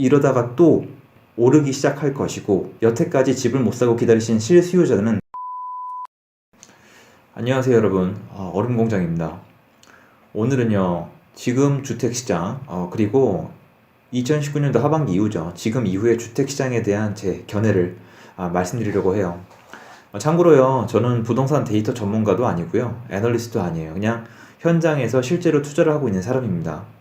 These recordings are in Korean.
이러다가 또 오르기 시작할 것이고 여태까지 집을 못 사고 기다리신 실수요자는 안녕하세요 여러분. 어, 얼음공장입니다. 오늘은요 지금 주택시장 어, 그리고 2019년도 하반기 이후죠. 지금 이후의 주택시장에 대한 제 견해를 아, 말씀드리려고 해요. 어, 참고로요 저는 부동산 데이터 전문가도 아니고요 애널리스트도 아니에요. 그냥 현장에서 실제로 투자를 하고 있는 사람입니다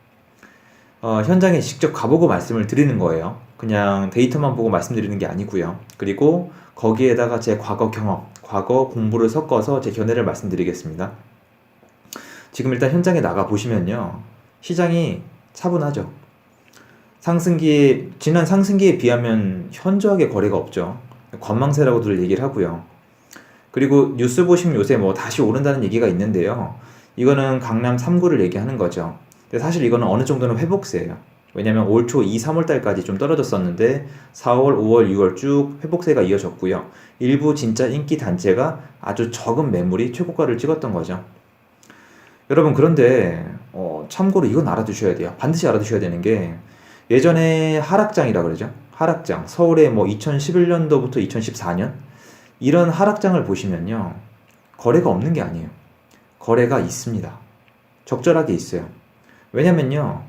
어, 현장에 직접 가보고 말씀을 드리는 거예요. 그냥 데이터만 보고 말씀드리는 게 아니고요. 그리고 거기에다가 제 과거 경험, 과거 공부를 섞어서 제 견해를 말씀드리겠습니다. 지금 일단 현장에 나가 보시면요. 시장이 차분하죠. 상승기에, 지난 상승기에 비하면 현저하게 거래가 없죠. 관망세라고들 얘기를 하고요. 그리고 뉴스 보시면 요새 뭐 다시 오른다는 얘기가 있는데요. 이거는 강남 3구를 얘기하는 거죠. 근데 사실 이거는 어느 정도는 회복세예요. 왜냐면 올 초 2, 3월 달까지 좀 떨어졌었는데 4월, 5월, 6월 쭉 회복세가 이어졌고요. 일부 진짜 인기 단체가 아주 적은 매물이 최고가를 찍었던 거죠. 여러분 그런데 어, 참고로 이건 알아두셔야 돼요. 반드시 알아두셔야 되는 게 예전에 하락장이라 그러죠. 하락장. 서울에 뭐 2011년도부터 2014년 이런 하락장을 보시면요. 거래가 없는 게 아니에요. 거래가 있습니다. 적절하게 있어요. 왜냐면요.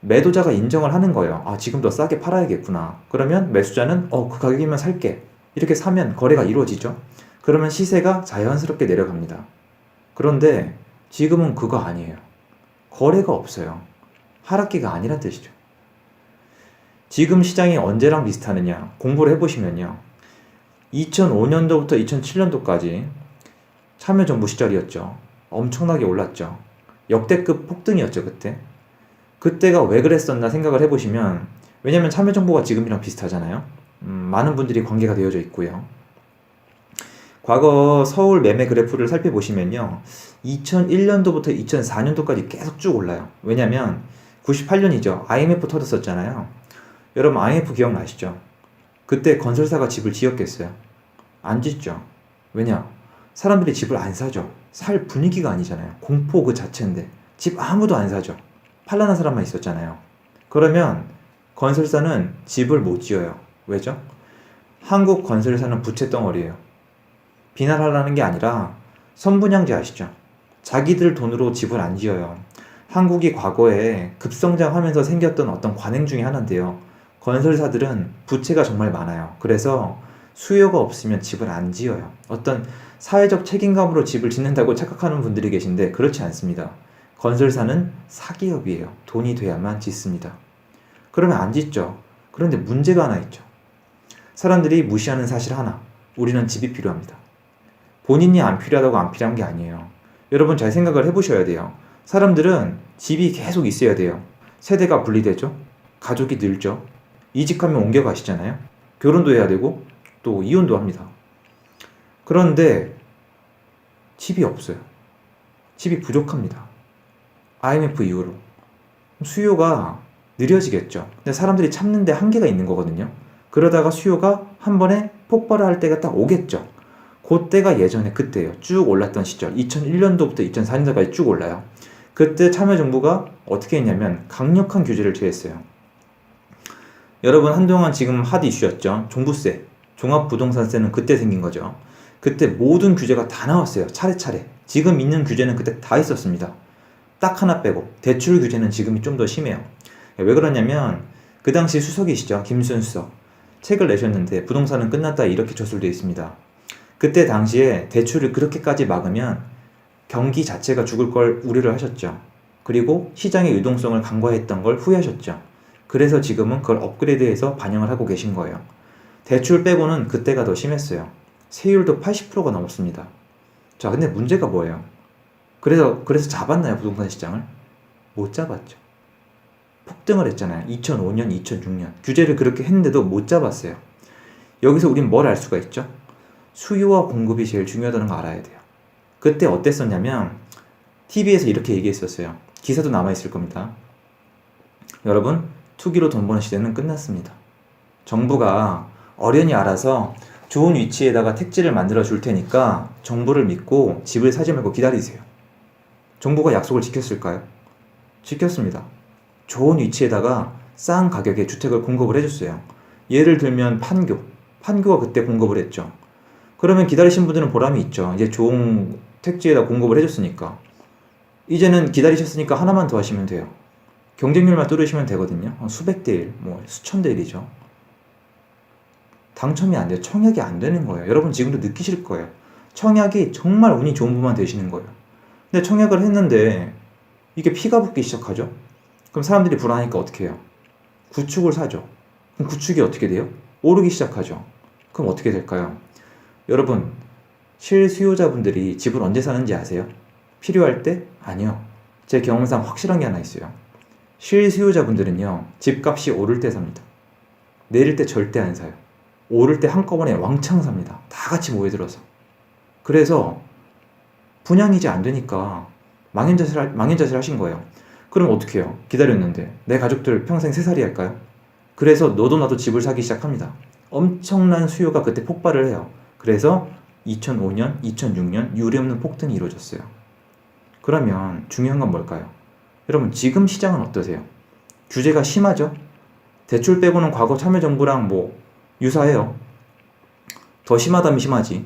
매도자가 인정을 하는 거예요. 아, 지금 더 싸게 팔아야겠구나. 그러면 매수자는 어, 그 가격이면 살게. 이렇게 사면 거래가 이루어지죠. 그러면 시세가 자연스럽게 내려갑니다. 그런데 지금은 그거 아니에요. 거래가 없어요. 하락기가 아니란 뜻이죠. 지금 시장이 언제랑 비슷하느냐 공부를 해보시면요. 2005년도부터 2007년도까지 참여정부 시절이었죠. 엄청나게 올랐죠. 역대급 폭등이었죠, 그때. 그때가 왜 그랬었나 생각을 해보시면, 왜냐면 참여정부가 지금이랑 비슷하잖아요. 음, 많은 분들이 관계가 되어져 있고요. 과거 서울 매매 그래프를 살펴보시면요. 2001년도부터 2004년도까지 계속 쭉 올라요. 왜냐면 98년이죠. IMF 터졌었잖아요. 여러분 IMF 기억나시죠? 그때 건설사가 집을 지었겠어요? 안 짓죠. 왜냐? 사람들이 집을 안 사죠. 살 분위기가 아니잖아요. 공포 그 자체인데 집 아무도 안 사죠. 팔라는 사람만 있었잖아요. 그러면 건설사는 집을 못 지어요. 왜죠? 한국 건설사는 부채 덩어리예요. 비난하려는 게 아니라 선분양제 아시죠? 자기들 돈으로 집을 안 지어요. 한국이 과거에 급성장하면서 생겼던 어떤 관행 중에 하나인데요. 건설사들은 부채가 정말 많아요. 그래서 수요가 없으면 집을 안 지어요. 어떤 사회적 책임감으로 집을 짓는다고 착각하는 분들이 계신데 그렇지 않습니다. 건설사는 사기업이에요. 돈이 돼야만 짓습니다. 그러면 안 짓죠. 그런데 문제가 하나 있죠. 사람들이 무시하는 사실 하나. 우리는 집이 필요합니다. 본인이 안 필요하다고 안 필요한 게 아니에요. 여러분 잘 생각을 해보셔야 돼요. 사람들은 집이 계속 있어야 돼요. 세대가 분리되죠. 가족이 늘죠. 이직하면 옮겨가시잖아요. 결혼도 해야 되고 또 이혼도 합니다. 그런데 집이 없어요. 집이 부족합니다. IMF 이후로. 수요가 느려지겠죠. 근데 사람들이 참는데 한계가 있는 거거든요. 그러다가 수요가 한 번에 폭발을 할 때가 딱 오겠죠. 그때가 예전에 그때예요. 쭉 올랐던 시절. 2001년도부터 2004년도까지 쭉 올라요. 그때 참여정부가 어떻게 했냐면 강력한 규제를 취했어요. 여러분 한동안 지금 핫 이슈였죠. 종부세, 종합부동산세는 그때 생긴 거죠. 그때 모든 규제가 다 나왔어요. 차례차례. 지금 있는 규제는 그때 다 있었습니다. 딱 하나 빼고 대출 규제는 지금이 좀 더 심해요. 왜 그러냐면 그 당시 수석이시죠. 김수현 수석. 책을 내셨는데 부동산은 끝났다 이렇게 저술되어 있습니다. 그때 당시에 대출을 그렇게까지 막으면 경기 자체가 죽을 걸 우려를 하셨죠. 그리고 시장의 유동성을 강화했던 걸 후회하셨죠. 그래서 지금은 그걸 업그레이드해서 반영을 하고 계신 거예요. 대출 빼고는 그때가 더 심했어요. 세율도 80%가 넘었습니다. 자, 근데 문제가 뭐예요? 그래서, 그래서 잡았나요, 부동산 시장을? 못 잡았죠. 폭등을 했잖아요. 2005년, 2006년. 규제를 그렇게 했는데도 못 잡았어요. 여기서 우린 뭘 알 수가 있죠? 수요와 공급이 제일 중요하다는 거 알아야 돼요. 그때 어땠었냐면, TV에서 이렇게 얘기했었어요. 기사도 남아있을 겁니다. 여러분, 투기로 돈 버는 시대는 끝났습니다. 정부가 어련히 알아서 좋은 위치에다가 택지를 만들어 줄 테니까 정부를 믿고 집을 사지 말고 기다리세요. 정부가 약속을 지켰을까요? 지켰습니다. 좋은 위치에다가 싼 가격에 주택을 공급을 해줬어요. 예를 들면 판교. 판교가 그때 공급을 했죠. 그러면 기다리신 분들은 보람이 있죠. 이제 좋은 택지에다 공급을 해줬으니까. 이제는 기다리셨으니까 하나만 더 하시면 돼요. 경쟁률만 뚫으시면 되거든요. 한 수백 대 1, 뭐 수천 대 1이죠. 당첨이 안 돼요. 청약이 안 되는 거예요. 여러분 지금도 느끼실 거예요. 청약이 정말 운이 좋은 분만 되시는 거예요. 근데 청약을 했는데 이게 피가 붙기 시작하죠. 그럼 사람들이 불안하니까 어떻게 해요? 구축을 사죠. 그럼 구축이 어떻게 돼요? 오르기 시작하죠. 그럼 어떻게 될까요? 여러분, 실수요자분들이 집을 언제 사는지 아세요? 필요할 때? 아니요. 제 경험상 확실한 게 하나 있어요. 실수요자분들은요, 집값이 오를 때 삽니다. 내릴 때 절대 안 사요. 오를 때 한꺼번에 왕창 삽니다. 다 같이 모여들어서. 그래서 분양이지 안 되니까 망연자실, 망연자실 하신 거예요. 그럼 어떻게 해요? 기다렸는데 내 가족들 평생 세살이 할까요? 그래서 너도 나도 집을 사기 시작합니다. 엄청난 수요가 그때 폭발을 해요. 그래서 2005년, 2006년 유례 없는 폭등이 이루어졌어요. 그러면 중요한 건 뭘까요? 여러분 지금 시장은 어떠세요? 규제가 심하죠? 대출 빼고는 과거 참여정부랑 뭐 유사해요. 더 심하다면 심하지.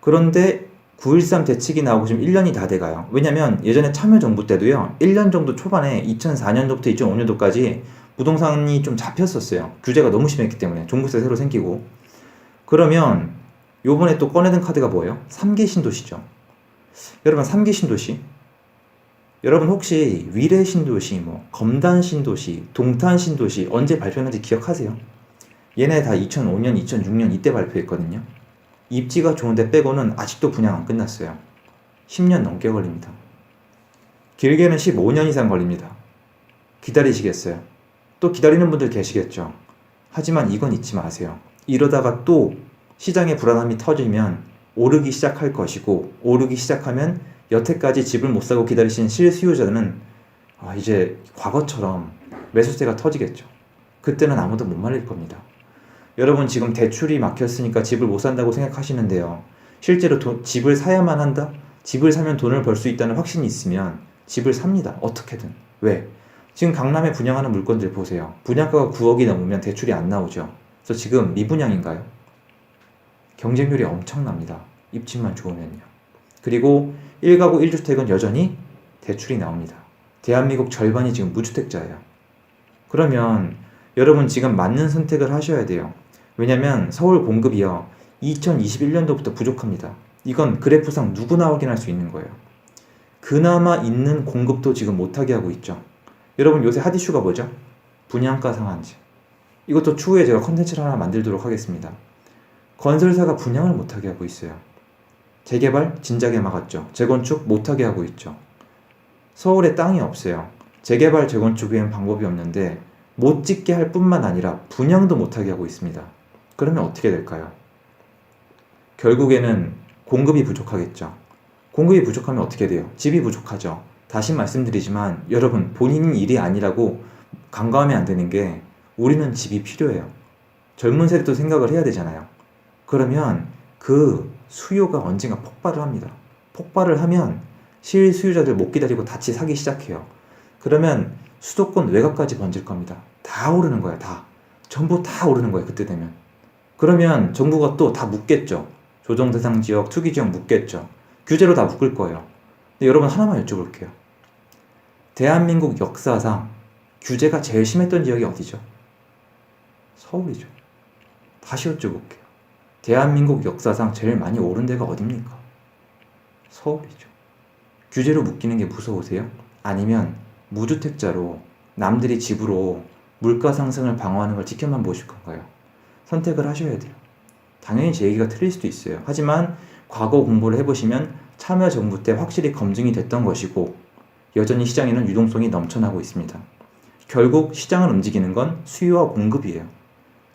그런데 9.13 대책이 나오고 지금 1년이 다 돼가요. 왜냐면 예전에 참여정부 때도요, 1년 정도 초반에 2004년도부터 2005년도까지 부동산이 좀 잡혔었어요. 규제가 너무 심했기 때문에. 종부세 새로 생기고. 그러면 요번에 또 꺼내든 카드가 뭐예요? 3개 신도시죠. 여러분, 3개 신도시. 여러분 혹시 위례 신도시, 뭐 검단 신도시, 동탄 신도시 언제 발표했는지 기억하세요? 얘네 다 2005년, 2006년 이때 발표했거든요. 입지가 좋은데 빼고는 아직도 분양 안 끝났어요. 10년 넘게 걸립니다. 길게는 15년 이상 걸립니다. 기다리시겠어요? 또 기다리는 분들 계시겠죠. 하지만 이건 잊지 마세요. 이러다가 또 시장의 불안함이 터지면 오르기 시작할 것이고 오르기 시작하면 여태까지 집을 못 사고 기다리신 실수요자들은 아, 이제 과거처럼 매수세가 터지겠죠. 그때는 아무도 못 말릴 겁니다. 여러분 지금 대출이 막혔으니까 집을 못 산다고 생각하시는데요. 실제로 도, 집을 사야만 한다? 집을 사면 돈을 벌 수 있다는 확신이 있으면 집을 삽니다. 어떻게든. 왜? 지금 강남에 분양하는 물건들 보세요. 분양가가 9억이 넘으면 대출이 안 나오죠. 그래서 지금 미분양인가요? 경쟁률이 엄청납니다. 입지만 좋으면요. 그리고 1가구 1주택은 여전히 대출이 나옵니다. 대한민국 절반이 지금 무주택자예요. 그러면 여러분 지금 맞는 선택을 하셔야 돼요. 왜냐면 서울 공급이요. 2021년도부터 부족합니다. 이건 그래프상 누구나 확인할 수 있는 거예요. 그나마 있는 공급도 지금 못하게 하고 있죠. 여러분 요새 핫 이슈가 뭐죠? 분양가 상한제. 이것도 추후에 제가 컨텐츠를 하나 만들도록 하겠습니다. 건설사가 분양을 못하게 하고 있어요. 재개발 진작에 막았죠. 재건축 못하게 하고 있죠. 서울에 땅이 없어요. 재개발 재건축 외엔 방법이 없는데 못 짓게 할 뿐만 아니라 분양도 못하게 하고 있습니다. 그러면 어떻게 될까요? 결국에는 공급이 부족하겠죠. 공급이 부족하면 어떻게 돼요? 집이 부족하죠. 다시 말씀드리지만 여러분 본인 일이 아니라고 간과하면 안 되는 게 우리는 집이 필요해요. 젊은 세대도 생각을 해야 되잖아요. 그러면 그 수요가 언젠가 폭발을 합니다. 폭발을 하면 실수요자들 못 기다리고 다치 사기 시작해요. 그러면 수도권 외곽까지 번질 겁니다. 다 오르는 거야, 다. 전부 다 오르는 거예요, 그때 되면. 그러면 정부가 또 다 묶겠죠. 조정 대상 지역, 투기 지역 묶겠죠. 규제로 다 묶을 거예요. 근데 여러분 하나만 여쭤볼게요. 대한민국 역사상 규제가 제일 심했던 지역이 어디죠? 서울이죠. 다시 여쭤볼게요. 대한민국 역사상 제일 많이 오른 데가 어딥니까? 서울이죠. 규제로 묶이는 게 무서우세요? 아니면 무주택자로 남들이 집으로 물가 상승을 방어하는 걸 지켜만 보실 건가요? 선택을 하셔야 돼요. 당연히 제 얘기가 틀릴 수도 있어요. 하지만 과거 공부를 해보시면 참여정부 때 확실히 검증이 됐던 것이고 여전히 시장에는 유동성이 넘쳐나고 있습니다. 결국 시장을 움직이는 건 수요와 공급이에요.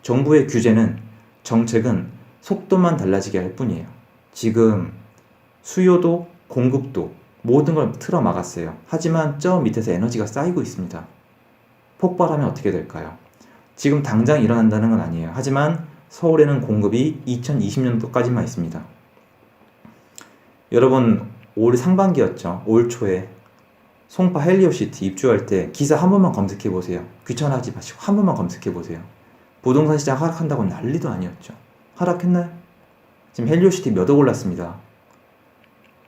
정부의 규제는 정책은 속도만 달라지게 할 뿐이에요. 지금 수요도 공급도 모든 걸 틀어 막았어요. 하지만 저 밑에서 에너지가 쌓이고 있습니다. 폭발하면 어떻게 될까요? 지금 당장 일어난다는 건 아니에요. 하지만 서울에는 공급이 2020년도까지만 있습니다. 여러분, 올 상반기였죠. 올 초에 송파 헬리오시티 입주할 때 기사 한 번만 검색해 보세요. 귀찮아하지 마시고 한 번만 검색해 보세요. 부동산 시장 하락한다고 난리도 아니었죠. 하락했나요? 지금 헬리오시티 몇 억 올랐습니다.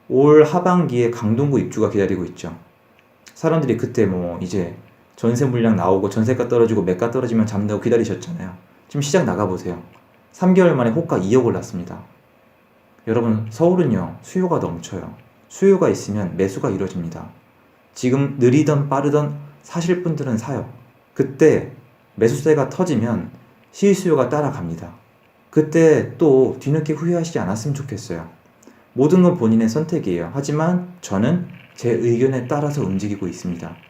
올 하반기에 강동구 입주가 기다리고 있죠. 사람들이 그때 뭐 이제 전세 물량 나오고 전세가 떨어지고 매가 떨어지면 잠다고 기다리셨잖아요. 지금 시장 나가보세요. 3개월 만에 호가 2억 올랐습니다. 여러분, 서울은요, 수요가 넘쳐요. 수요가 있으면 매수가 이루어집니다. 지금 느리던 빠르던 사실 분들은 사요. 그때 매수세가 터지면 시수요가 따라갑니다. 그때 또 뒤늦게 후회하시지 않았으면 좋겠어요. 모든 건 본인의 선택이에요. 하지만 저는 제 의견에 따라서 움직이고 있습니다.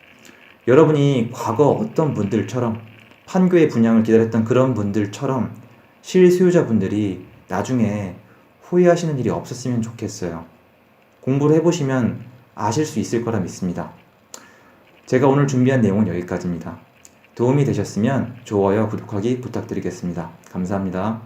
여러분이 과거 어떤 분들처럼 판교의 분양을 기다렸던 그런 분들처럼 실수요자분들이 나중에 후회하시는 일이 없었으면 좋겠어요. 공부를 해보시면 아실 수 있을 거라 믿습니다. 제가 오늘 준비한 내용은 여기까지입니다. 도움이 되셨으면 좋아요, 구독하기 부탁드리겠습니다. 감사합니다.